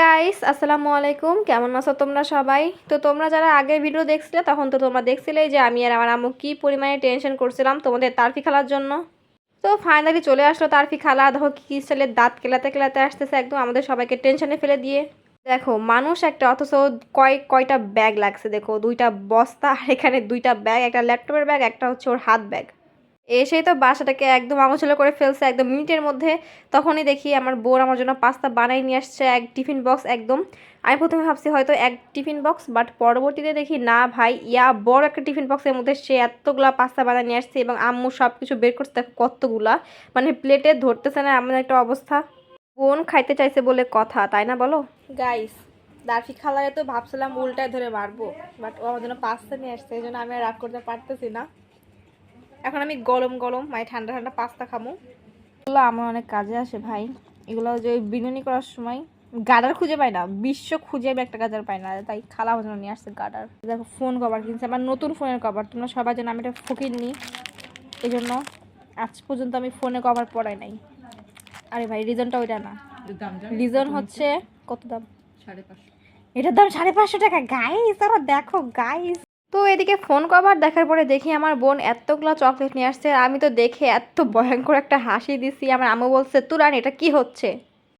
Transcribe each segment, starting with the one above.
Guys আসসালামু আলাইকুম। কেমন আছো তোমরা সবাই? তো তোমরা যারা আগের ভিডিও দেখছিলে, তখন তো তোমরা দেখছিলে যে আমি আর আমার আম্মু কী পরিমাণে টেনশন করছিলাম তোমাদের তারফি খেলার জন্য। তো ফাইনালি চলে আসলো তারফি খালা। দেখো কী স্টাইলের দাঁত কেলাতে কেলাতে আসতেছে একদম আমাদের সবাইকে টেনশনে ফেলে দিয়ে। দেখো, মানুষ একটা, অথচ কয় কয়টা ব্যাগ লাগছে, দেখো, দুইটা বস্তা আর এখানে দুইটা ব্যাগ একটা ল্যাপটপের ব্যাগ একটা হচ্ছে ওর হাত ব্যাগ এসেই তো বাসাটাকে একদম আমচলা করে ফেলছে একদম মিনিটের মধ্যে। তখনই দেখি আমার বোন আমার জন্য পাস্তা বানাই নিয়ে আসছে, এক টিফিন বক্স একদম। আমি প্রথমে ভাবছি হয়তো এক টিফিন বক্স, বাট পরবর্তীতে দেখি না ভাই, ইয়া বড় একটা টিফিন বক্সের মধ্যে সে এতগুলা পাস্তা বানাই নিয়ে আসছে এবং আম্মু সব কিছু বের করছে, দেখো কতগুলা। মানে প্লেটে ধরতেছে না এমন একটা অবস্থা। বোন খাইতে চাইছে বলে কথা, তাই না বলো? গাইস দার্ফি খালারে তো ভাবছিলাম উল্টায় ধরে মারবো, বাট ও আমার জন্য পাস্তা নিয়ে আসছে, এই জন্য আমি আর রাগ করতে পারতেছি না। এখন আমি গরম গরম মানে ঠান্ডা ঠান্ডা পাস্তা খামো এগুলো আমার অনেক কাজে আসে ভাই। এগুলো যে ওই বিরিয়ানি করার সময় গাডার খুঁজে পাই না বিশ্ব খুঁজে আমি একটা গাজার পাই না তাই খালা আমার জন্য নিয়ে আসছে গাডার। দেখো ফোন কভার কিনছে আমার নতুন ফোনের কভার তোমরা সবাই যেন আমি এটা ফকির নিই এই জন্য আজ পর্যন্ত আমি ফোনে কভার পড়াই নাই। আরে ভাই রিজনটা ওইটা না। রিজন হচ্ছে কত দাম? সাড়ে পাঁচশো। এটার দাম সাড়ে পাঁচশো টাকা। গাইস তারা দেখো গাইস তো এদিকে ফোন কভার দেখার পরে দেখি আমার বোন এতগুলো চকলেট নিয়ে আসছে, আর আমি তো দেখে এত ভয়ঙ্কর একটা হাসি দিছি। আমার আম্মু বলছে তুরান এটা কি হচ্ছে?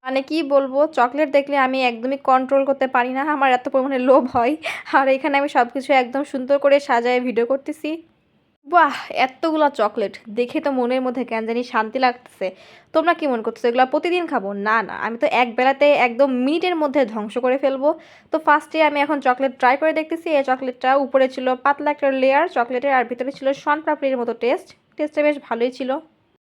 মানে কি বলব চকলেট দেখলে আমি একদমই কন্ট্রোল করতে পারি না, আমার এত পরিমাণে লোভ হয়। আর এখানে আমি সব কিছু একদম সুন্দর করে সাজায় ভিডিও করতেছি। বাহ, এতগুলা চকলেট। দেখে তো মনের মধ্যে কেন জানি শান্তি লাগতেছে। তোমরা কি মনে করতেছো, এগুলো প্রতিদিন খাব? না না, আমি তো এক বেলাতে একদম মিনিটের মধ্যে ধ্বংস করে ফেলব। তো ফার্স্টে আমি এখন চকলেট ট্রাই করে দেখতেছি। এই চকলেটটা উপরে ছিল পাতলা একটা লেয়ার চকলেটের আর ভিতরে ছিল শন পাপড়ির মতো টেস্ট টেস্টটা বেশ ভালোই ছিল।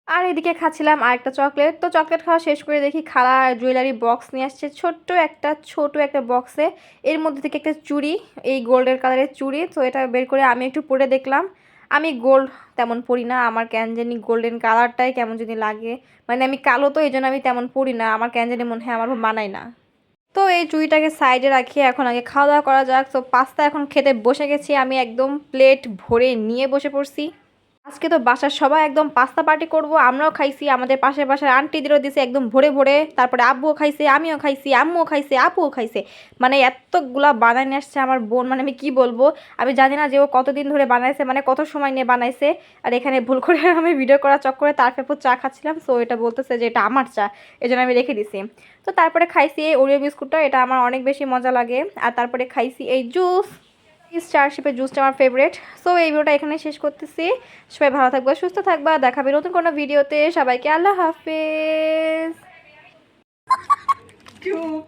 আর এদিকে খাচ্ছিলাম আরেকটা চকলেট। তো চকলেট খাওয়া শেষ করে দেখি খালা জুয়েলারি বক্স নিয়ে আসছে। ছোট্ট একটা, ছোট একটা বক্সে এর মধ্যে থেকে একটা চুড়ি, এই গোল্ডের কালারের চুড়ি। তো এটা বের করে আমি একটু পরে দেখলাম। আমি গোল্ড তেমন পরি না, আমার কেন জানি গোল্ডেন কালারটাই কেমন যদি লাগে। মানে আমি কালো তো এই জন্য আমি তেমন পরি না, আমার কেন জানি মনে হয় আমার মানায় না। তো এই চুড়িটাকে সাইডে রাখিয়ে এখন আগে খাওয়া দাওয়া করা যাক। তো পাস্তা এখন খেতে বসে গেছি, আমি একদম প্লেট ভরে নিয়ে বসে পড়ছি। আজকে তো বাসার সবাই একদম পাস্তা পার্টি করব, আমরাও খাইছি, আমাদের পাশের বাসার আন্টিদেরও দিছে একদম ভরে ভরে, তারপরে আব্বুও খাইছে, আমিও খাইছি, আম্মুও খাইছে, আপুও খাইছে। মানে এতগুলা নিয়ে আসছে আমার বোন মানে আমি কি বলব? আমি জানি না যে ও কতদিন ধরে বানাইছে মানে কত সময় নিয়ে বানাইছে। আর এখানে ভুল করে আমি ভিডিও করা চক্করে তার পেপর চা খাচ্ছিলাম সো এটা বলতেছে যে এটা আমার চা এই আমি রেখে দিছি। তো তারপরে খাইছি এই ওরিও বিস্কুটটা, এটা আমার অনেক বেশি মজা লাগে। আর তারপরে খাইছি এই জুস স্টারশিপের জুসটা আমার ফেভারেট সো এই ভিডিওটা এখানে শেষ করতেছি সবাই ভালো থাকবা সুস্থ থাকবা দেখাবে নতুন কোনো ভিডিওতে সবাইকে আল্লাহ হাফেজ Cute.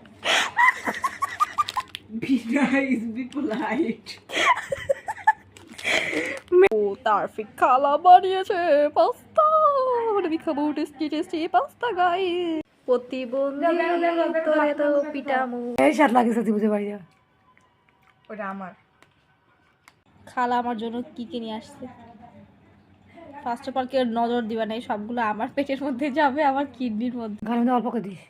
Be nice, be polite. ও তারফিক খালা বানিয়েছে পাস্তা আমি খাব টেস্টি টেস্টি পাস্তা গাই প্রতিবন্ধী তো এত পিটামু এই সাত ওটা আমার খালা আমার জন্য কী কিনে আসছে? ফার্স্ট অফ অল কেউ নজর দিবা নাই সবগুলো আমার পেটের মধ্যে যাবে, আমার কিডনির মধ্যে অল্প করে দিস।